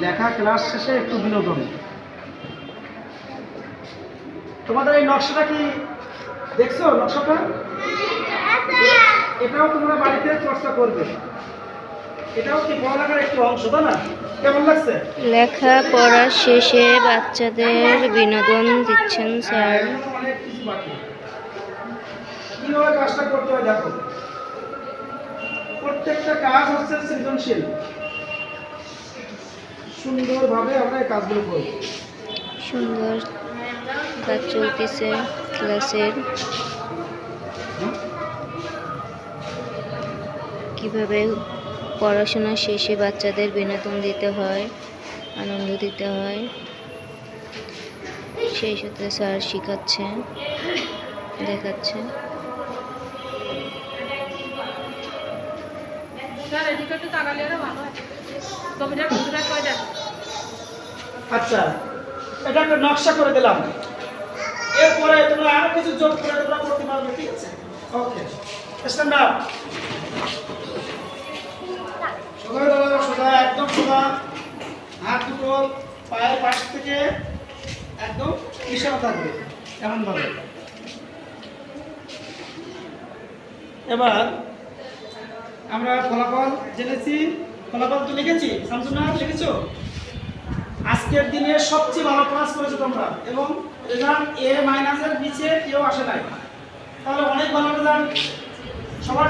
লেখা ক্লাস শেষে একটু বিনোদন। তোমাদের এই নকশাটা কি দেখছ নকশাটা? এটাও তোমরা বাড়িতে চর্চা করবে। এটাও কি পড়ালেখার একটু অংশ তাই না? কেমন লাগছে? লেখাপড়া শেষে বাচ্চাদের বিনোদন দিচ্ছেন স্যার। হ্যাঁ। কীভাবে কাজটা করতে হয় দেখো। প্রত্যেকটা কাজ হচ্ছে সৃজনশীল। সুন্দরভাবে আমরা এই কাজগুলো করব সুন্দর কাজ চলতেছে ক্লাসের কীভাবে পড়াশোনা শেষে বাচ্চাদের বিনোদন দিতে হয় আনন্দ দিতে হয় সেই সূত্রে স্যার শেখাচ্ছে দেখাচ্ছে। স্যার এদিকে একটু তাকালে আরও ভালো হয়। আচ্ছা এটা একটা নকশা করে দিলাম। এরপরে তোমরা আরও কিছু যোগ করে তোমরা করতে পারবে ঠিক আছে? ওকে স্ট্যান্ড আপ দাঁড়াও, একদম সোজা হাত দুটো পায়ের পাশ থেকে একদম ইশারা থাকবে এমন ভাবে এবার আমরা ফলাফল জেনেছি। ফলাফল তো লিখেছি। শামসুন্নাহার লিখেছো? আজকের দিনে সবচেয়ে ভালো ক্লাস করেছ তোমরা। এবং রেজাল্ট এ মাইনাসের নিচে কেউ আসে নাই। তাহলে অনেক ভালো রেজাল্ট সবার